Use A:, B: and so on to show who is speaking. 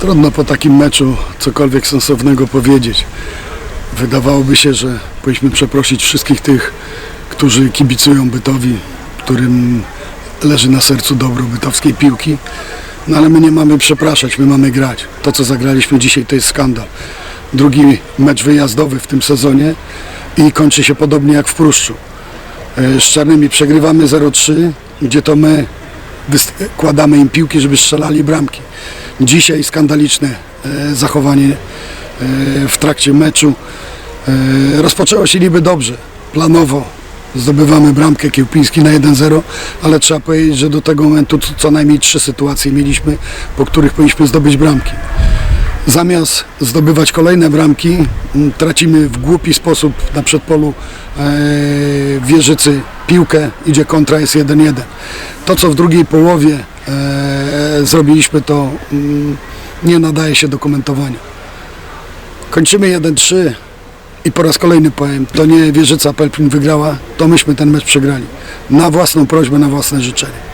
A: Trudno po takim meczu cokolwiek sensownego powiedzieć. Wydawałoby się, że powinniśmy przeprosić wszystkich tych, którzy kibicują bytowi, którym leży na sercu dobro bytowskiej piłki. No ale my nie mamy przepraszać, my mamy grać. To, co zagraliśmy dzisiaj, to jest skandal. Drugi mecz wyjazdowy w tym sezonie i kończy się podobnie jak w Pruszczu. E, Z Czarnymi przegrywamy 0-3, gdzie to my kładamy im piłki, żeby strzelali bramki. Dzisiaj skandaliczne e, zachowanie e, w trakcie meczu. E, Rozpoczęło się niby dobrze, planowo. Zdobywamy bramkę Kiełpiński na 1-0, ale trzeba powiedzieć, że do tego momentu co- najmniej trzy sytuacje mieliśmy, po których powinniśmy zdobyć bramki. Zamiast zdobywać kolejne bramki, tracimy w głupi sposób na przedpolu Wieżycy piłkę, idzie kontra, jest 1-1. To, co w drugiej połowie zrobiliśmy, to mm, nie nadaje się do komentowania. Kończymy 1-3 i po raz kolejny powiem, to nie Wieżyca Pelplin wygrała, to myśmy ten mecz przegrali. Na własną prośbę, na własne życzenie.